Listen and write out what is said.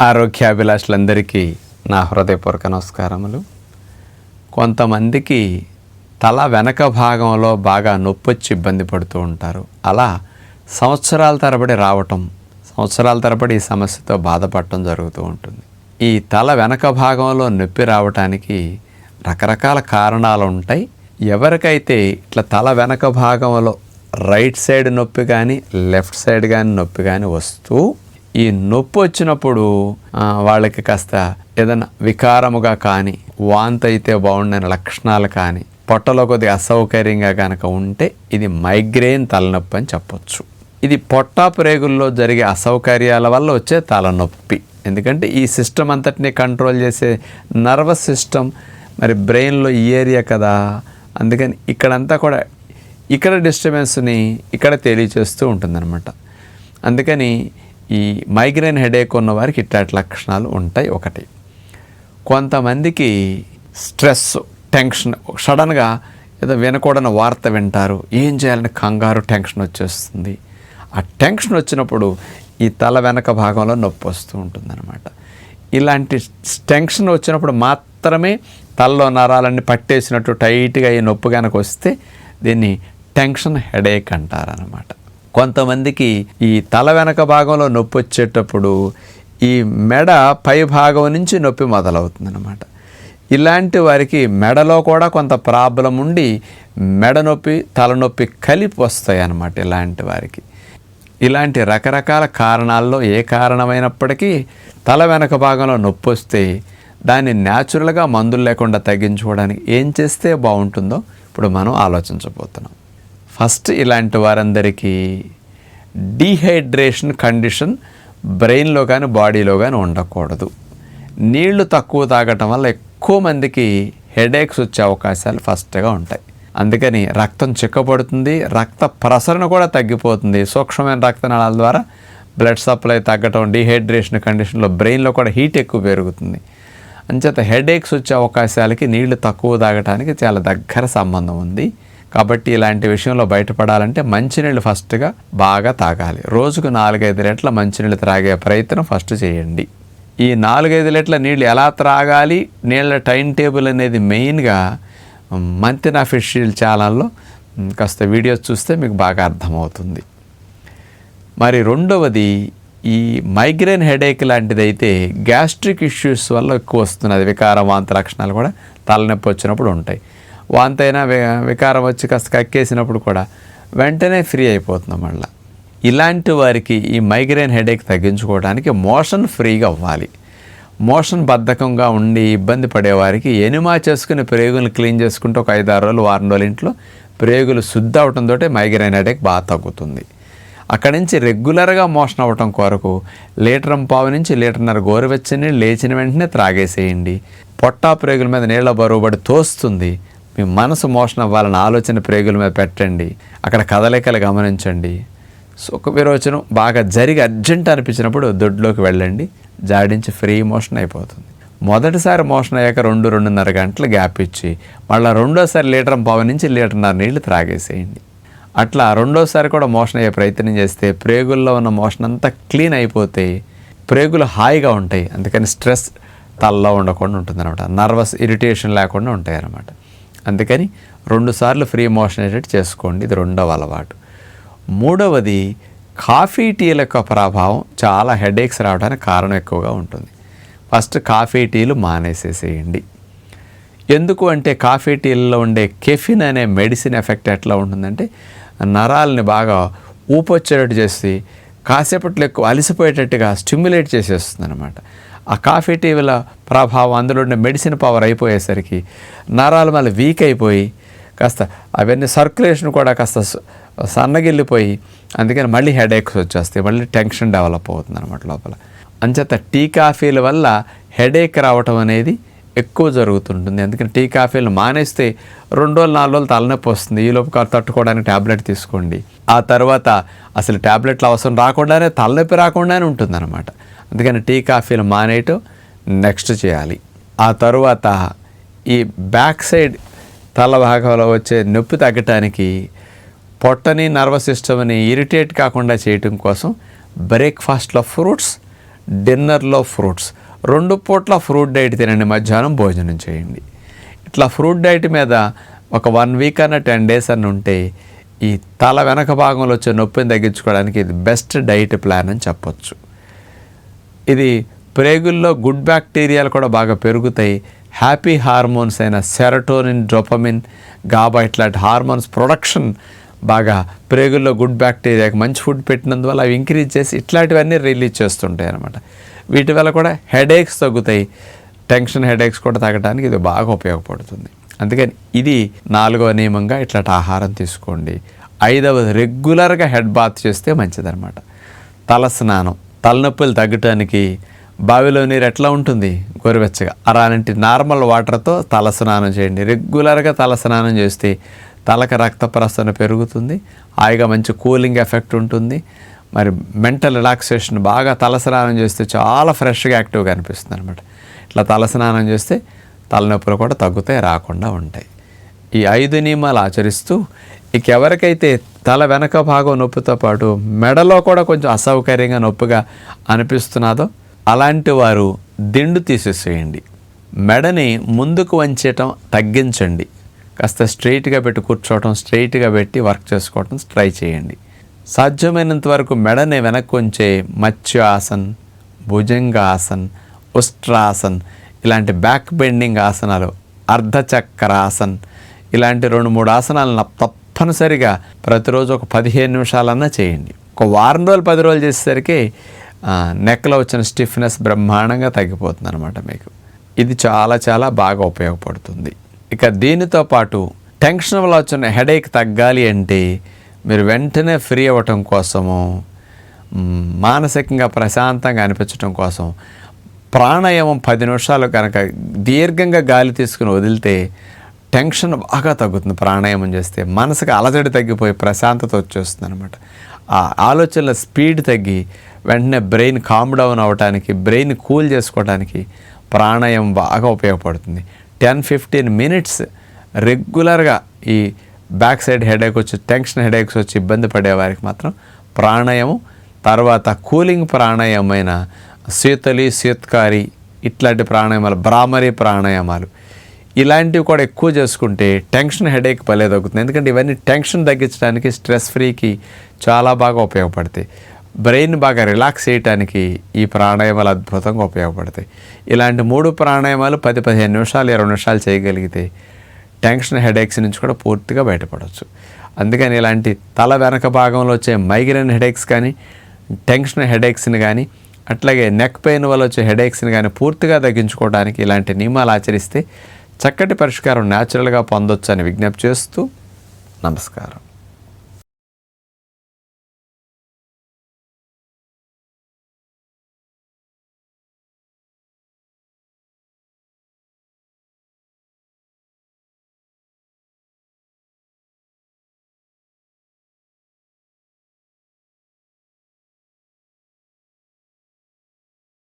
ఆరోగ్యాభిలాషులందరికీ నా హృదయపూర్వక నమస్కారములు. కొంతమందికి తల వెనక భాగంలో బాగా నొప్పొచ్చి ఇబ్బంది పడుతూ ఉంటారు. అలా సంవత్సరాల తరబడి రావటం సంవత్సరాల తరబడి ఈ సమస్యతో బాధపడటం జరుగుతూ ఉంటుంది. ఈ తల వెనక భాగంలో నొప్పి రావటానికి రకరకాల కారణాలు ఉంటాయి. ఎవరికైతే ఇట్లా తల వెనక భాగంలో రైట్ సైడ్ నొప్పి కానీ లెఫ్ట్ సైడ్ కానీ నొప్పి కానీ వస్తూ ఈ నొప్పి వచ్చినప్పుడు వాళ్ళకి కాస్త ఏదైనా వికారముగా కానీ వాంత అయితే బాగుండని లక్షణాలు కానీ పొట్టలో కొద్దిగా అసౌకర్యంగా కనుక ఉంటే ఇది మైగ్రేన్ తలనొప్పి అని చెప్పొచ్చు. ఇది పొట్టా ప్రేగుల్లో జరిగే అసౌకర్యాల వల్ల వచ్చే తలనొప్పి. ఎందుకంటే ఈ సిస్టమ్ అంతటిని కంట్రోల్ చేసే నర్వస్ సిస్టమ్ మరి బ్రెయిన్లో ఈ ఏరియా కదా. అందుకని ఇక్కడంతా కూడా ఇక్కడ డిస్టర్బెన్స్ని ఇక్కడ తెలియచేస్తూ ఉంటుందన్నమాట. అందుకని ఈ మైగ్రేన్ హెడేక్ ఉన్న వారికి ఇట్లాంటి లక్షణాలు ఉంటాయి. ఒకటి కొంతమందికి స్ట్రెస్ టెన్షన్ సడన్గా ఏదో వినకూడని వార్త వింటారు. ఏం చేయాలని కంగారు టెన్షన్ వచ్చేస్తుంది. ఆ టెన్షన్ వచ్చినప్పుడు ఈ తల వెనక భాగంలో నొప్పి వస్తూ ఉంటుందన్నమాట. ఇలాంటి టెన్షన్ వచ్చినప్పుడు మాత్రమే తలలో నరాలన్నీ పట్టేసినట్టు టైట్గా ఈ నొప్పి కనుక వస్తే దీన్ని టెన్షన్ హెడేక్ అంటారనమాట కొంతమందికి ఈ తల వెనక భాగంలో నొప్పి వచ్చేటప్పుడు ఈ మెడ పై భాగం నుంచి నొప్పి మొదలవుతుందన్నమాట. ఇలాంటి వారికి మెడలో కూడా కొంత ప్రాబ్లం ఉండి మెడ నొప్పి తలనొప్పి కలిపి వస్తాయి అన్నమాట ఇలాంటి వారికి. ఇలాంటి రకరకాల కారణాల్లో ఏ కారణమైనప్పటికీ తల వెనక భాగంలో నొప్పి వస్తే దాన్ని న్యాచురల్గా మందులు లేకుండా తగ్గించుకోవడానికి ఏం చేస్తే బాగుంటుందో ఇప్పుడు మనం ఆలోచించబోతున్నాం. ఫస్ట్ ఇలాంటి వారందరికీ డీహైడ్రేషన్ కండిషన్ బ్రెయిన్లో కానీ బాడీలో కానీ ఉండకూడదు. నీళ్ళు తక్కువ తాగటం వల్ల ఎక్కువ మందికి హెడేక్స్ వచ్చే అవకాశాలు ఫస్ట్గా ఉంటాయి. అందుకని రక్తం చిక్కబడుతుంది రక్త ప్రసరణ కూడా తగ్గిపోతుంది. సూక్ష్మమైన రక్తనాళాల ద్వారా బ్లడ్ సప్లై తగ్గటం డీహైడ్రేషన్ కండిషన్లో బ్రెయిన్లో కూడా హీట్ ఎక్కువ పెరుగుతుంది. అంచేత హెడేక్స్ వచ్చే అవకాశాలకి నీళ్ళు తక్కువ తాగటానికి చాలా దగ్గర సంబంధం ఉంది. కాబట్టి ఇలాంటి విషయంలో బయటపడాలంటే మంచినీళ్ళు ఫస్ట్గా బాగా తాగాలి. రోజుకు నాలుగైదు లీటర్ల మంచినీళ్ళు త్రాగే ప్రయత్నం ఫస్ట్ చేయండి. ఈ నాలుగైదు లీటర్ల నీళ్ళు ఎలా త్రాగాలి? నీళ్ళ టైం టేబుల్ అనేది మెయిన్గా మంతిన ఫిషియల్ ఛానల్లో కాస్త వీడియోస్ చూస్తే మీకు బాగా అర్థమవుతుంది. మరి రెండవది ఈ మైగ్రేన్ హెడేక్ లాంటిది అయితే గ్యాస్ట్రిక్ ఇష్యూస్ వల్ల ఎక్కువ వస్తున్నది వికారం వాంత లక్షణాలు కూడా తలనొప్పి వచ్చినప్పుడు ఉంటాయి. వాంతైనా వి- వికారం వచ్చి కాస్త కక్కేసినప్పుడు కూడా వెంటనే ఫ్రీ అయిపోతున్నాం మళ్ళీ. ఇలాంటి వారికి ఈ మైగ్రేన్ హెడేక్ తగ్గించుకోవడానికి మోషన్ ఫ్రీగా అవ్వాలి. మోషన్ బద్ధకంగా ఉండి ఇబ్బంది పడేవారికి ఎనిమా చేసుకుని ప్రేగులు క్లీన్ చేసుకుంటే ఒక ఐదు ఆరు రోజులు వారం రోజులు ఇంట్లో ప్రేగులు శుద్ధి అవడంతో మైగ్రేన్ హెడేక్ బాగా తగ్గుతుంది. అక్కడి నుంచి రెగ్యులర్గా మోషన్ అవ్వటం కొరకు లీటర్ పావు నుంచి లీటర్న్నర గోరువెచ్చని లేచిన వెంటనే త్రాగేసేయండి. పొట్టా ప్రేగుల మీద నీళ్ళ బరువుబడి తోస్తుంది. మీ మనసు మోషన్ అవ్వాలని ఆలోచన ప్రేగుల మీద పెట్టండి. అక్కడ కదలికలు గమనించండి. సుఖ విరోచనం బాగా జరిగి అర్జెంట్ అనిపించినప్పుడు దొడ్లోకి వెళ్ళండి. జాడించి ఫ్రీ మోషన్ అయిపోతుంది. మొదటిసారి మోషన్ అయ్యాక రెండు రెండున్నర గంటలు గ్యాప్ ఇచ్చి మళ్ళీ రెండోసారి లీటర్ పావు నుంచి లీటర్న్నర నీళ్ళు త్రాగేసేయండి. అట్లా రెండోసారి కూడా మోషన్ అయ్యే ప్రయత్నం చేస్తే ప్రేగుల్లో ఉన్న మోషన్ అంతా క్లీన్ అయిపోతే ప్రేగులు హాయిగా ఉంటాయి. అందుకని స్ట్రెస్ తల్లో ఉండకుండా ఉంటుంది అనమాట నర్వస్ ఇరిటేషన్ లేకుండా ఉంటాయి అన్నమాట అందుకని రెండుసార్లు ఫ్రీ మోషన్ అయ్యేటట్టు చేసుకోండి. ఇది రెండవ అలవాటు. మూడవది కాఫీ టీల యొక్క ప్రభావం చాలా హెడేక్స్ రావడానికి కారణం ఎక్కువగా ఉంటుంది. ఫస్ట్ కాఫీ టీలు మానేసేసేయండి. ఎందుకు అంటే కాఫీ టీల్లో ఉండే కెఫిన్ అనే మెడిసిన్ ఎఫెక్ట్ ఎట్లా ఉంటుందంటే నరాలని బాగా ఊపొచ్చేటట్టు చేసి కాసేపట్లో ఎక్కువ అలసిపోయేటట్టుగా స్టిమ్యులేట్ చేసేస్తుంది అనమాట ఆ కాఫీ టీవీల ప్రభావం అందులో ఉండే మెడిసిన్ పవర్ అయిపోయేసరికి నరాలు మళ్ళీ వీక్ అయిపోయి కాస్త అవన్నీ సర్క్యులేషన్ కూడా కాస్త సన్నగిల్లిపోయి అందుకని మళ్ళీ హెడేక్స్ వచ్చేస్తాయి మళ్ళీ టెన్షన్ డెవలప్ అవుతుంది అనమాట లోపల. అంచేత టీ కాఫీల వల్ల హెడేక్ రావటం అనేది ఎక్కువ జరుగుతుంటుంది. ఎందుకంటే టీ కాఫీలు మానేస్తే రెండు రోజులు నాలుగు రోజులు తలనొప్పి వస్తుంది. ఈ లోపు తట్టుకోవడానికి ట్యాబ్లెట్ తీసుకోండి. ఆ తర్వాత అసలు ట్యాబ్లెట్లు అవసరం రాకుండానే తలనొప్పి రాకుండానే ఉంటుందన్నమాట. అందుకని టీ కాఫీలు మానేయటం నెక్స్ట్ చేయాలి. ఆ తరువాత ఈ బ్యాక్ సైడ్ తల భాగంలో వచ్చే నొప్పి తగ్గటానికి పొట్టని నర్వస్ సిస్టమ్ని ఇరిటేట్ కాకుండా చేయటం కోసం బ్రేక్ఫాస్ట్లో ఫ్రూట్స్ డిన్నర్లో ఫ్రూట్స్. రెండు పూట్ల ఫ్రూట్ డైట్ తినండి మధ్యాహ్నం భోజనం చేయండి. ఇట్లా ఫ్రూట్ డైట్ మీద ఒక వన్ వీక్ అన్న టెన్ డేస్ అన్న ఉంటే ఈ తల వెనక భాగంలో వచ్చే నొప్పిని తగ్గించుకోవడానికి ఇది బెస్ట్ డైట్ ప్లాన్ అని చెప్పొచ్చు. ఇది ప్రేగుల్లో గుడ్ బ్యాక్టీరియాలు కూడా బాగా పెరుగుతాయి. హ్యాపీ హార్మోన్స్ అయిన సెరటోనిన్ డొపమిన్ గాబా ఇట్లాంటి హార్మోన్స్ ప్రొడక్షన్ బాగా ప్రేగుల్లో గుడ్ బ్యాక్టీరియాకి మంచి ఫుడ్ పెట్టినందువల్ల అవి ఇంక్రీజ్ చేసి ఇట్లాంటివన్నీ రిలీజ్ చేస్తుంటాయి అన్నమాట వీటి వల్ల కూడా హెడేక్స్ తగ్గుతాయి. టెన్షన్ హెడేక్స్ కూడా తగ్గడానికి ఇది బాగా ఉపయోగపడుతుంది. అందుకని ఇది నాలుగవ నియమంగా ఇట్లాంటి ఆహారం తీసుకోండి. ఐదవది రెగ్యులర్గా హెడ్ బాత్ చేస్తే మంచిదన్నమాట. తల స్నానం తలనొప్పులు తగ్గటానికి బావిలో నీరు ఎట్లా ఉంటుంది? గోరువెచ్చగా. అలాంటి నార్మల్ వాటర్తో తల స్నానం చేయండి. రెగ్యులర్గా తల స్నానం చేస్తే తలకు రక్త ప్రసరణ పెరుగుతుంది. హాయిగా మంచి కూలింగ్ ఎఫెక్ట్ ఉంటుంది. మరి మెంటల్ రిలాక్సేషన్ బాగా తలస్నానం చేస్తే చాలా ఫ్రెష్గా యాక్టివ్గా అనిపిస్తుంది అనమాట ఇట్లా తలస్నానం చేస్తే తలనొప్పులు కూడా తగ్గుతాయి రాకుండా ఉంటాయి. ఈ ఐదు నియమాలు ఆచరిస్తూ ఇక ఎవరికైతే తల వెనక భాగం నొప్పితో పాటు మెడలో కూడా కొంచెం అసౌకర్యంగా నొప్పిగా అనిపిస్తున్నదో అలాంటి వారు దిండు తీసేసేయండి. మెడని ముందుకు వంచేయటం తగ్గించండి. కాస్త స్ట్రైట్గా పెట్టి కూర్చోవటం స్ట్రైట్గా పెట్టి వర్క్ చేసుకోవటం ట్రై చేయండి. సాధ్యమైనంత వరకు మెడని వెనక్కి ఉంచే మత్స్య ఆసన్ భుజంగ ఇలాంటి బ్యాక్ బెండింగ్ ఆసనాలు అర్ధచక్రాసన్ ఇలాంటి రెండు మూడు ఆసనాలను తప్పనిసరిగా ప్రతిరోజు ఒక పదిహేను నిమిషాలన్నా చేయండి. ఒక వారం రోజులు పది రోజులు చేసేసరికి నెక్లో వచ్చిన స్టిఫ్నెస్ బ్రహ్మాండంగా తగ్గిపోతుంది అనమాట మీకు. ఇది చాలా చాలా బాగా ఉపయోగపడుతుంది. ఇక దీనితో పాటు టెన్షన్ వల్ల వచ్చిన హెడేక్ తగ్గాలి అంటే మీరు వెంటనే ఫ్రీ అవ్వటం కోసము మానసికంగా ప్రశాంతంగా అనిపించడం కోసం ప్రాణాయామం పది నిమిషాలు కనుక దీర్ఘంగా గాలి తీసుకుని వదిలితే టెన్షన్ బాగా తగ్గుతుంది ప్రాణాయామం చేస్తే. మనసుకు అలజడి తగ్గిపోయి ప్రశాంతత వచ్చేస్తుంది అనమాట ఆ ఆలోచనల స్పీడ్ తగ్గి వెంటనే బ్రెయిన్ కామ్ డౌన్ అవ్వటానికి బ్రెయిన్ కూల్ చేసుకోవడానికి ప్రాణాయామం బాగా ఉపయోగపడుతుంది. టెన్ ఫిఫ్టీన్ మినిట్స్ రెగ్యులర్గా ఈ బ్యాక్ సైడ్ హెడేక్ వచ్చి టెన్షన్ హెడేక్స్ వచ్చి ఇబ్బంది పడే వారికి మాత్రం ప్రాణాయామం తర్వాత కూలింగ్ ప్రాణాయామైన శీతలి శీత్కారి ఇట్లాంటి ప్రాణాయామాలు భ్రామరి ప్రాణాయామాలు ఇలాంటివి కూడా ఎక్కువ చేసుకుంటే టెన్షన్ హెడేక్ భలే తగ్గుతుంది. ఎందుకంటే ఇవన్నీ టెన్షన్ తగ్గించడానికి స్ట్రెస్ ఫ్రీకి చాలా బాగా ఉపయోగపడతాయి. బ్రెయిన్ బాగా రిలాక్స్ చేయడానికి ఈ ప్రాణాయామాలు అద్భుతంగా ఉపయోగపడతాయి. ఇలాంటి మూడు ప్రాణాయామాలు పది పదిహేను నిమిషాలు ఇరవై నిమిషాలు చేయగలిగితే టెన్షన్ హెడేక్స్ నుంచి కూడా పూర్తిగా బయటపడవచ్చు. అందుకని ఇలాంటి తల వెనక భాగంలో వచ్చే మైగ్రేన్ హెడేక్స్ కానీ టెన్షన్ హెడేక్స్ని కానీ అట్లాగే నెక్ పెయిన్ వల్ల వచ్చే హెడేక్స్ని కానీ పూర్తిగా తగ్గించుకోవడానికి ఇలాంటి నియమాలు ఆచరిస్తే చక్కటి పరిష్కారం న్యాచురల్గా పొందొచ్చు అని విజ్ఞప్తి చేస్తూ నమస్కారం.